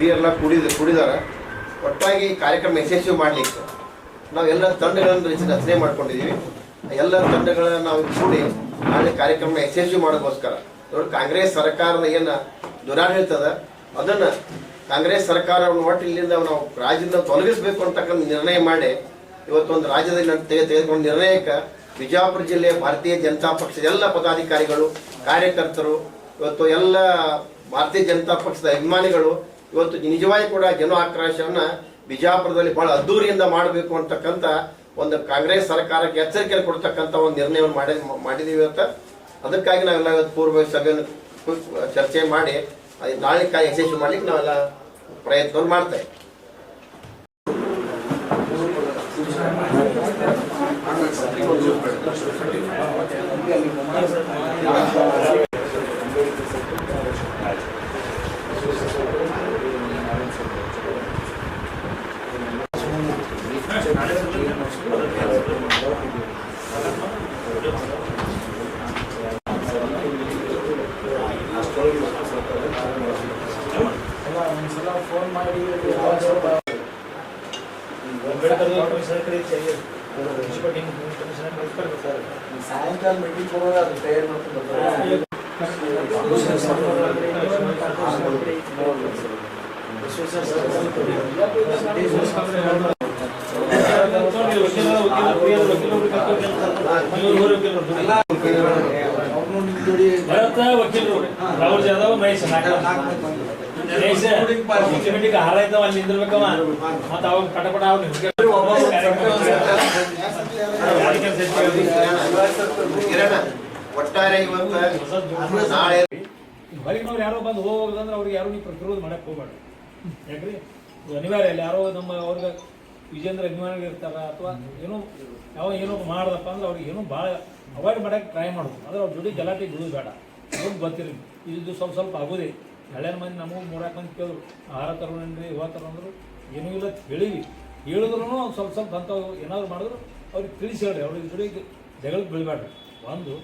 ಹಿರಿಯರೆಲ್ಲ ಕುಡಿದ, ಕೂಡಿದಾರ. ಒಟ್ಟಾಗಿ ಕಾರ್ಯಕ್ರಮ ಯಶಸ್ವಿ ಮಾಡಲಿಕ್ಕೆ ನಾವು ಎಲ್ಲ ತಂಡಗಳನ್ನು ರಚನೆ ಮಾಡ್ಕೊಂಡಿದ್ದೀವಿ ಎಲ್ಲ ತಂಡಗಳನ್ನು ನಾವು ಕೂಡಿ ನಾಳೆ ಕಾರ್ಯಕ್ರಮ ಯಶಸ್ವಿ ಮಾಡೋದಕ್ಕೋಸ್ಕರ ನೋಡಿ, ಕಾಂಗ್ರೆಸ್ ಸರ್ಕಾರದ ಏನು ದುರಾಡಳಿತದ, ಅದನ್ನು ಕಾಂಗ್ರೆಸ್ ಸರ್ಕಾರವನ್ನು ಒಟ್ಟು ಇಲ್ಲಿಂದ ನಾವು ರಾಜ್ಯದಿಂದ ತೊಲಗಿಸಬೇಕು ಅಂತಕ್ಕಂಥ ನಿರ್ಣಯ ಮಾಡಿ, ಇವತ್ತೊಂದು ರಾಜ್ಯದಲ್ಲಿ ತೆಗೆ, ತೆಗೆದುಕೊಂಡ ನಿರ್ಣಯಕ್ಕೆ ಬಿಜಾಪುರ ಜಿಲ್ಲೆಯ ಭಾರತೀಯ ಜನತಾ ಪಕ್ಷದ ಎಲ್ಲ ಪದಾಧಿಕಾರಿಗಳು, ಕಾರ್ಯಕರ್ತರು, ಇವತ್ತು ಎಲ್ಲ ಭಾರತೀಯ ಜನತಾ ಪಕ್ಷದ ಅಭಿಮಾನಿಗಳು ಇವತ್ತು ನಿಜವಾಗಿ ಕೂಡ ಜನ ಆಕ್ರೋಶವನ್ನ ಬಿಜಾಪುರದಲ್ಲಿ ಬಹಳ ಅದ್ದೂರಿಯಿಂದ ಮಾಡಬೇಕು ಅಂತಕ್ಕಂಥ ಒಂದು ಕಾಂಗ್ರೆಸ್ ಸರ್ಕಾರಕ್ಕೆ ಎಚ್ಚರಿಕೆ ಕೊಡ್ತಕ್ಕಂಥ ಒಂದು ನಿರ್ಣಯವನ್ನು ಮಾಡಿ ಮಾಡಿದೀವಿ ಇವತ್ತು. ಅದಕ್ಕಾಗಿ ನಾವೆಲ್ಲ ಇವತ್ತು ಪೂರ್ವ ಸಭೆಯನ್ನು ಚರ್ಚೆ ಮಾಡಿ ನಾಳೆ ಕಾಯಿ ಯಶಸ್ವಿ ಮಾಡ್ಲಿಕ್ಕೆ ನಾವೆಲ್ಲ ಪ್ರಯತ್ನವನ್ನು ಮಾಡ್ತಾ ಇದ್ದೀವಿ ಫೋನ್ ಮಾಡಿ ಸಾಯಂಕಾಲ ಮೀಟಿಂಗ್ ಹೋಗೋದು ಅದು ತಯಾರು ಮಾಡ್ಕೊಂಡು ಬರ್ತಾರೆ ಅವ್ರು ನಿಮ್ ಜೋಡಿ ಭರತ ವಕೀಲರು ರಾಹುಲ್ ಜಾಧವ್ ಮಹೇಶ್ ಮಹೇಶ್ ಹಾರ ಇದ್ದಾವ ಅಲ್ಲಿ ನಿಂದಿರ್ಬೇಕವ. ಮತ್ತ ಅವಾಗ ಪಟ ಪಟ ಒಟ್ಟಾರೆ ಹೊರಗಿನವ್ರು ಯಾರೋ ಬಂದು ಹೋಗೋದಂದ್ರೆ ಅವ್ರಿಗೆ ಯಾರು ನೀವು ಪ್ರತಿರೋಧ ಮಾಡಕ್ ಹೋಗ್ಬಾರ್ದು ಯಾಕ್ರಿ? ಅನಿವಾರ್ಯ ಯಾರೋ ನಮ್ಮ ಅವ್ರಿಗೆ ವಿಜೇಂದ್ರ ಅಭಿಮಾನಿಗಳು ಇರ್ತಾರ ಅಥವಾ ಏನೋ ಯಾವ ಏನೋ ಮಾಡ್ದಪ್ಪ ಅಂದ್ರೆ ಅವ್ರಿಗೆ ಏನೋ ಭಾಳ ಅವಾಯ್ಡ್ ಮಾಡಕ್ಕೆ ಟ್ರೈ ಮಾಡೋದು ಆದರೆ ಅವ್ರ ಜೋಡಿ ಗಲಾಟೆ ಬಿಡೋದು ಬೇಡ. ಅವ್ರಿಗೆ ಗೊತ್ತಿರಲಿ. ಇದು ಸ್ವಲ್ಪ ಸ್ವಲ್ಪ ಆಗೋದೇ ಹಳೆಯ ಮಂದಿ ನಮಗೂ ಮೂರಾಕ್ ಮಂದಿ ಕೇಳಿದ್ರು, ಆಹಾರ ತರೋಣ್ರಿ ಇವ ತರೋಂದ್ರು ಏನೂ ಇಲ್ಲ ಹೇಳಿವಿ ಹೇಳಿದ್ರು ಸ್ವಲ್ಪ ಸ್ವಲ್ಪ ಅಂಥವು ಏನಾದ್ರು ಮಾಡಿದ್ರು, ಅವ್ರಿಗೆ ತಿಳಿಸಿ ಹೇಳ್ರಿ ಅವ್ರಿಗೆ ಜೋಡಿ ಜಗಳಕ್ಕೆ ಬೀಳ್ಬೇಡ್ರಿ ಒಂದು,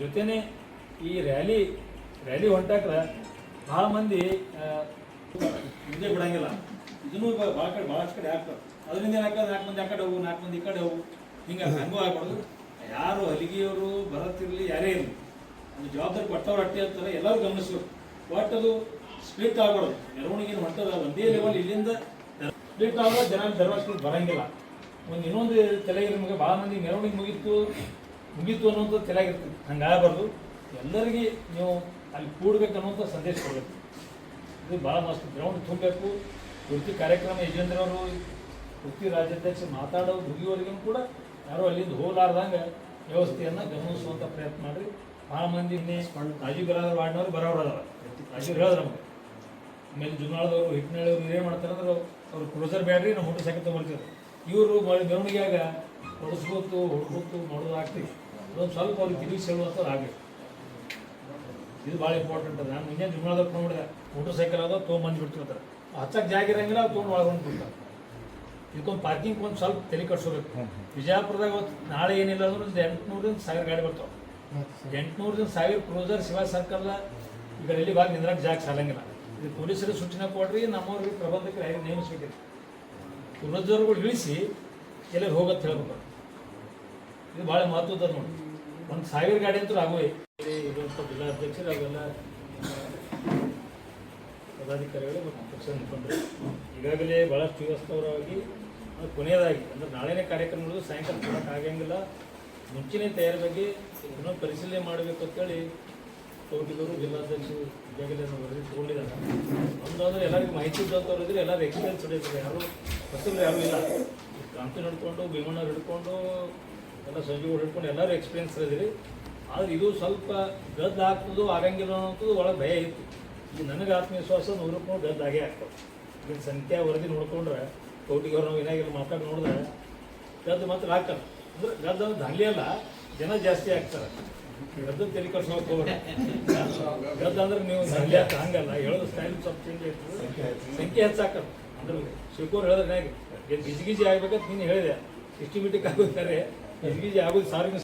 ಜೊತೆನೇ ಈ ರ್ಯಾಲಿ ರ್ಯಾಲಿ ಹೊಂಟಾಕ್ರ ಭಾಳ ಮಂದಿ ಇದೇ ಬಿಡೋಂಗಿಲ್ಲ. ಇದನ್ನು ಭಾಳ ಕಡೆ, ಭಾಳಷ್ಟು ಕಡೆ ಹಾಕ್ತಾರೆ ಅದರಿಂದ ಏನಾಗ್ತದೆ? ನಾಲ್ಕು ಮಂದಿ ಆ ಕಡೆ ಹೋಗು ನಾಲ್ಕು ಮಂದಿ ಈ ಕಡೆ ಹೋಗು. ಹಿಂಗೆ ಹಂಗೂ ಆಗ್ಬಾರ್ದು ಯಾರು ಅಲ್ಲಿಗೆಯವರು ಬರತ್ತಿರಲಿ ಯಾರೇ ಇರಲಿ. ಒಂದು ಜವಾಬ್ದಾರಿ ಕೊಟ್ಟವ್ರು ಅಟ್ಟಿ ಅಂತಾರೆ ಎಲ್ಲರೂ ಗಮನಿಸ್ಬೇಕು. ಬಟ್ ಅದು ಸ್ಪ್ಲಿಟ್ ಆಗ್ಬಾರ್ದು ಮೆರವಣಿಗೆ ಹೊಂಟದ ಒಂದೇ ಲೆವೆಲ್ ಇಲ್ಲಿಂದ ಸ್ಪ್ಲಿಟ್ ಆಗೋದು ಜನ ಧರ್ಮಸ್ಥಳ ಬರಂಗಿಲ್ಲ. ಒಂದು ಇನ್ನೊಂದು ತಲೆಗೆ ನಿಮಗೆ ಭಾಳ ಮಂದಿ ಮೆರವಣಿಗೆ ಮುಗೀತು ಮುಗೀತು ಅನ್ನೋಂಥದ್ದು ತಲೆಯಾಗಿರ್ತದೆ ಹಂಗೆ ಆಗಬಾರ್ದು ಎಲ್ಲರಿಗೆ ನೀವು ಅಲ್ಲಿ ಕೂಡ್ಬೇಕು ಅನ್ನೋಂಥ ಸಂದೇಶ ಕೊಡಬೇಕು. ಇದು ಭಾಳ ಮಸ್ತ್. ಗ್ರೌಂಡ್ ತುಂಬಬೇಕು. ಪೂರ್ತಿ ಕಾರ್ಯಕ್ರಮ ಯಜೇಂದ್ರವರು ಪೂರ್ತಿ ರಾಜ್ಯಾಧ್ಯಕ್ಷ ಮಾತಾಡೋ ಮುಗಿಯೋರಿಗೂ ಕೂಡ ಯಾರು ಅಲ್ಲಿಂದ ಹೋಗಲಾರ್ದಂಗೆ ವ್ಯವಸ್ಥೆಯನ್ನು ಗಮನಿಸುವಂಥ ಪ್ರಯತ್ನ ಮಾಡಿರಿ. ಭಾಳ ಮಂದಿ ರಾಜೀವ್ ಬಿರಾದರ್ ವಾರ್ಡ್ನವ್ರು ಬರೋರು ರಾಜೀವ್ ಹೇಳಿದ್ರು ಆಮೇಲೆ ಜುನಾಳದವರು, ಹಿಟ್ನಳ್ಳಿಯವರು ಏನು ಮಾಡ್ತಾರೆ ಅಂದ್ರೆ, ಅವ್ರು ಕ್ರೋಸರ್ ಬ್ಯಾಡ್ರಿ ನಾವು ಮೋಟರ್ ಸೈಕಲ್ ತೊಗೊಳ್ತಿದ್ರು ಇವರು ಮೆರವಣಿಗೆಯಾಗ ಹೊಡ್ಕೊತು ಮಾಡೋದು ಆಗ್ತೀವಿ ಅದೊಂದು ಸ್ವಲ್ಪ ಅವ್ರಿಗೆ ತಿಳಿಸಿ ಹೇಳುವಂಥದ್ದು ಆಗಬೇಕು ಇದು ಭಾಳ ಇಂಪಾರ್ಟೆಂಟ್ ಅದ. ನಾನು ಮುಂಜಾನೆ ಜುಮ್ಮಾದಾಗ ನೋಡಿದೆ ಮೋಟರ್ ಸೈಕಲ್ ಅದ ತೊಗೊಂಬಂದು ಬಿಡ್ತಿರ್ತಾರೆ ಹಚ್ಚಕ್ಕೆ ಜಾಗ ಇರಂಗಿಲ್ಲ ತೊಗೊಂಡು ಒಳಗೊಂಡು ಬಿಡ್ತಾರೆ ಇದಕ್ಕೊಂದು ಪಾರ್ಕಿಂಗ್ ಒಂದು ಸ್ವಲ್ಪ ತಲೆ ಕಟ್ಸೋಬೇಕು ವಿಜಯಪುರದಾಗ ನಾಳೆ ಏನಿಲ್ಲ ಅಂದ್ರೆ ಒಂದು ಎಂಟುನೂರಿಂದ ಸಾವಿರ ಗಾಡಿ ಬರ್ತಾವೆ. ಎಂಟುನೂರಿಂದ ಸಾವಿರ ಕ್ರೂಸರ್ ಶಿವ ಸರ್ಕಲ್ ಈಗ ಎಲ್ಲಿ ಭಾಗ ನಿಂದ್ರಕ್ಕೆ ಜಾಗ ಸಾಲಂಗಿಲ್ಲ. ಇದು ಪೊಲೀಸರಿಗೆ ಸೂಚನೆ ಕೊಡ್ರಿ ನಮ್ಮವ್ರಿಗೆ ಪ್ರಬಂಧಕರು ಯಾರಿಗೆ ನೇಮಿಸ್ಬೇಕಿದೆ. ಕ್ರೂಸರ್ಗಳು ಇಳಿಸಿ ಎಲ್ಲ ಹೋಗತ್ತೆ ಹೇಳ್ಬೇಕು. ಇದು ಭಾಳ ಮಹತ್ವದ ನೋಡಿ. ಒಂದು ಸಾವಿರ ಗಾಡಿ ಅಂತೂ ಆಗುವೆ ಇರುವಂಥ ಜಿಲ್ಲಾಧ್ಯಕ್ಷರು ಅವೆಲ್ಲ ಪದಾಧಿಕಾರಿಗಳು ಮತ್ತು ಪಕ್ಷ ಮುಖಂಡರು ಈಗಾಗಲೇ ಭಾಳ ಅದು ಕೊನೆಯದಾಗಿ, ಅಂದ್ರೆ ನಾಳೆನೇ ಕಾರ್ಯಕ್ರಮಗಳು ಸಾಯಂಕಾಲ ಮಾಡೋಕೆ ಆಗಂಗಿಲ್ಲ. ಮುಂಚಿನ ತಯಾರಿ ಬಗ್ಗೆ ಇನ್ನೂ ಪರಿಶೀಲನೆ ಮಾಡಬೇಕು ಅಂತೇಳಿ ತೋಟಿಗರು ಜಿಲ್ಲಾಧ್ಯಕ್ಷರು ಈಗಾಗಲೇ ವರದಿ ತೊಗೊಂಡಿದ್ದಾರೆ. ಒಂದಾದ್ರೆ ಎಲ್ಲರಿಗೂ ಮಾಹಿತಿ ಇದ್ದಂಥವ್ರು ಇದ್ರೆ ಎಲ್ಲರೂ ಎಕ್ಸ್ಪೀರಿಯನ್ಸ್ ಹೊಡೆಯುತ್ತಾರೆ ಯಾರು ಹೊಸಬ್ರು ಯಾರೂ ಇಲ್ಲ. ಕಾಂತಿ ನಡ್ಕೊಂಡು ಭೀಮಣ್ಣ ಹಿಡ್ಕೊಂಡು, ಎಲ್ಲ ಸಂಜೀವ್ ಹಿಡ್ಕೊಂಡು ಎಲ್ಲರೂ ಎಕ್ಸ್ಪೀರಿಯನ್ಸ್ ಇದ್ದೀರಿ ಆದ್ರೆ ಇದು ಸ್ವಲ್ಪ ಗದ್ದು ಆಗಂಗಿಲ್ಲ ಅನ್ನೋದು ಒಳಗೆ ಭಯ ಇತ್ತು. ಈಗ ನನಗೆ ಆತ್ಮವಿಶ್ವಾಸ ನೂರಕ್ಕೆ ನೂರು ಗದ್ದು ಆಗೇ ಆಗ್ತದೆ. ಈಗ ಸಂಖ್ಯಾ ವರದಿ ನೋಡ್ಕೊಂಡ್ರೆ ಕೋಟಿಗೆ ಅವ್ರು ನಾವು ಏನಾಗಿಲ್ಲ ಮಾತಾಡಿ ನೋಡಿದ್ರೆ ಗದ್ದು ಮಾತ್ರ ಹಾಕಲ್ಲ ಅಂದ್ರೆ ಗದ್ದು ಅಂದ್ರೆ ದಾಂಡ್ಲಿ ಅಲ್ಲ ಜನ ಜಾಸ್ತಿ ಆಗ್ತಾರೆ. ಗದ್ದು ತೆಲಿ ಕಟ್ಸೋಕೆ ಹೋಗ್ಬೇಡ ಗದ್ದು ಅಂದ್ರೆ ನೀವು ದಾಂಡ್ಲಿ ಅಂತ ಹಂಗಲ್ಲ ಹೇಳೋದು ಸ್ಟೈಲ್ ಸ್ವಲ್ಪ ಚೇಂಜ್ ಆಯ್ತದೆ ಸಂಖ್ಯೆ ಹೆಚ್ಚಾಕಲ್ಲ ಅಂದ್ರೆ ಶಿವಕೂರ್ ಹೇಳಿದ್ರೆ ಹೇಗೆ ಗಿಜಿ ಗಿಜಿ ಆಗ್ಬೇಕಂತ ನೀನು ಹೇಳಿದೆ. ಸಿಸ್ಟಮೆಟಿಕ್ ಆಗುತ್ತಾರೆ ಗಿಜಿ ಗಿಜಿ ಆಗೋದು ಸಾರಿಗೆ